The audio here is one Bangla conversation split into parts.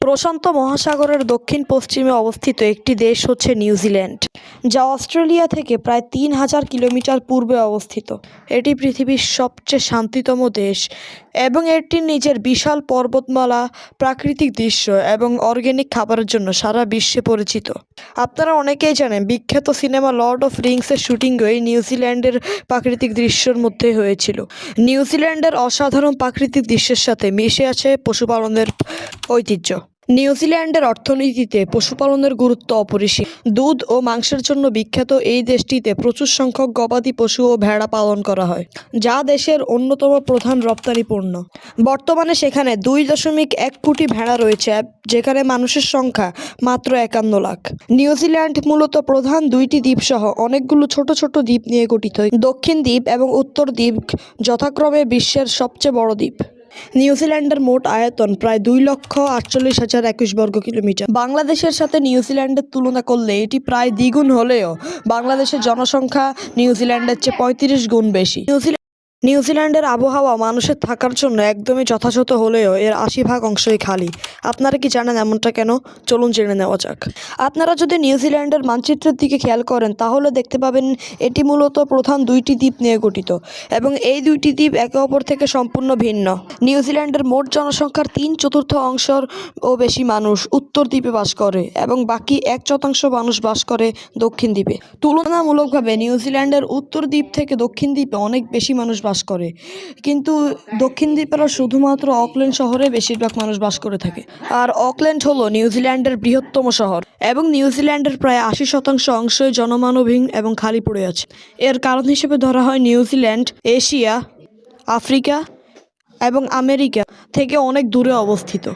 প্রশান্ত মহাসাগরের দক্ষিণ পশ্চিমে অবস্থিত একটি দেশ হচ্ছে নিউজিল্যান্ড যা অস্ট্রেলিয়া থেকে প্রায় তিন হাজার কিলোমিটার পূর্বে অবস্থিত। এটি পৃথিবীর সবচেয়ে শান্তিতম দেশ এবং এটি নিজের বিশাল পর্বতমালা, প্রাকৃতিক দৃশ্য এবং অর্গ্যানিক খাবারের জন্য সারা বিশ্বে পরিচিত। আপনারা অনেকেই জানেন, বিখ্যাত সিনেমা লর্ড অফ রিংসের শুটিংও এই নিউজিল্যান্ডের প্রাকৃতিক দৃশ্যের মধ্যে হয়েছিল। নিউজিল্যান্ডের অসাধারণ প্রাকৃতিক দৃশ্যের সাথে মিশে আছে পশুপালনের ঐতিহ্য। নিউজিল্যান্ডের অর্থনীতিতে পশুপালনের গুরুত্ব অপরিসীম। দুধ ও মাংসের জন্য বিখ্যাত এই দেশটিতে প্রচুর সংখ্যক গবাদি পশু ও ভেড়া পালন করা হয়, যা দেশের অন্যতম প্রধান রপ্তানি পণ্য বর্তমানে সেখানে দুই দশমিক এক কোটি ভেড়া রয়েছে, যেখানে মানুষের সংখ্যা মাত্র একান্ন লাখ। নিউজিল্যান্ড মূলত প্রধান দুইটি দ্বীপ সহ অনেকগুলো ছোট ছোট দ্বীপ নিয়ে গঠিত। দক্ষিণ দ্বীপ এবং উত্তর দ্বীপ যথাক্রমে বিশ্বের সবচেয়ে বড় দ্বীপ। নিউজিল্যান্ডের মোট আয়তন প্রায় দুই লক্ষ আটচল্লিশ হাজার একুশ বর্গ কিলোমিটার। বাংলাদেশের সাথে নিউজিল্যান্ডের তুলনা করলে এটি প্রায় দ্বিগুণ হলেও বাংলাদেশের জনসংখ্যা নিউজিল্যান্ডের চেয়ে পঁয়ত্রিশ গুণ বেশি। নিউজিল্যান্ড নিউজিল্যান্ডের আবহাওয়া মানুষের থাকার জন্য একদমই যথাযথ হলেও এর আশি ভাগ অংশই খালি। আপনারা কি জানেন এমনটা কেন? চলুন জেনে নেওয়া যাক। আপনারা যদি নিউজিল্যান্ডের মানচিত্রের দিকে খেয়াল করেন, তাহলে দেখতে পাবেন এটি মূলত প্রধান দুইটি দ্বীপ নিয়ে গঠিত এবং এই দুইটি দ্বীপ একে অপর থেকে সম্পূর্ণ ভিন্ন। নিউজিল্যান্ডের মোট জনসংখ্যার তিন চতুর্থ অংশর ও বেশি মানুষ উত্তর দ্বীপে বাস করে এবং বাকি এক শতাংশ মানুষ বাস করে দক্ষিণ দ্বীপে। তুলনামূলকভাবে নিউজিল্যান্ডের উত্তর দ্বীপ থেকে দক্ষিণ দ্বীপে অনেক বেশি মানুষ বাস করে। কিন্তু দক্ষিণ দ্বীপের শুধুমাত্র অকল্যান্ড শহরে বেশিরভাগ মানুষ বাস করে থাকে। আর অকল্যান্ড হলো নিউজিল্যান্ডের বৃহত্তম শহর এবং নিউজিল্যান্ডের প্রায় আশি শতাংশ অংশই জনমানবহীন এবং খালি পড়ে আছে। এর কারণ হিসেবে ধরা হয় নিউজিল্যান্ড এশিয়া, আফ্রিকা এবং আমেরিকা থেকে অনেক দূরে অবস্থিত।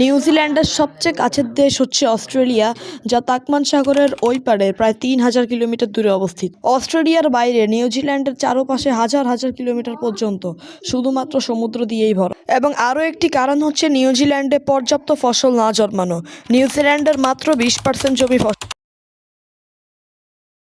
নিউজিল্যান্ডের সবচেয়ে কাছের দেশ হচ্ছে অস্ট্রেলিয়া, যা তাকমান সাগরের ওই পারে প্রায় তিন হাজার কিলোমিটার দূরে অবস্থিত। অস্ট্রেলিয়ার বাইরে নিউজিল্যান্ডের চারপাশে হাজার হাজার কিলোমিটার পর্যন্ত, শুধুমাত্র সমুদ্র দিয়েই ভরা। এবং আরও একটি কারণ হচ্ছে নিউজিল্যান্ডে পর্যাপ্ত ফসল না জন্মানো। নিউজিল্যান্ডের মাত্র বিশ পার্সেন্ট জমি ফসল।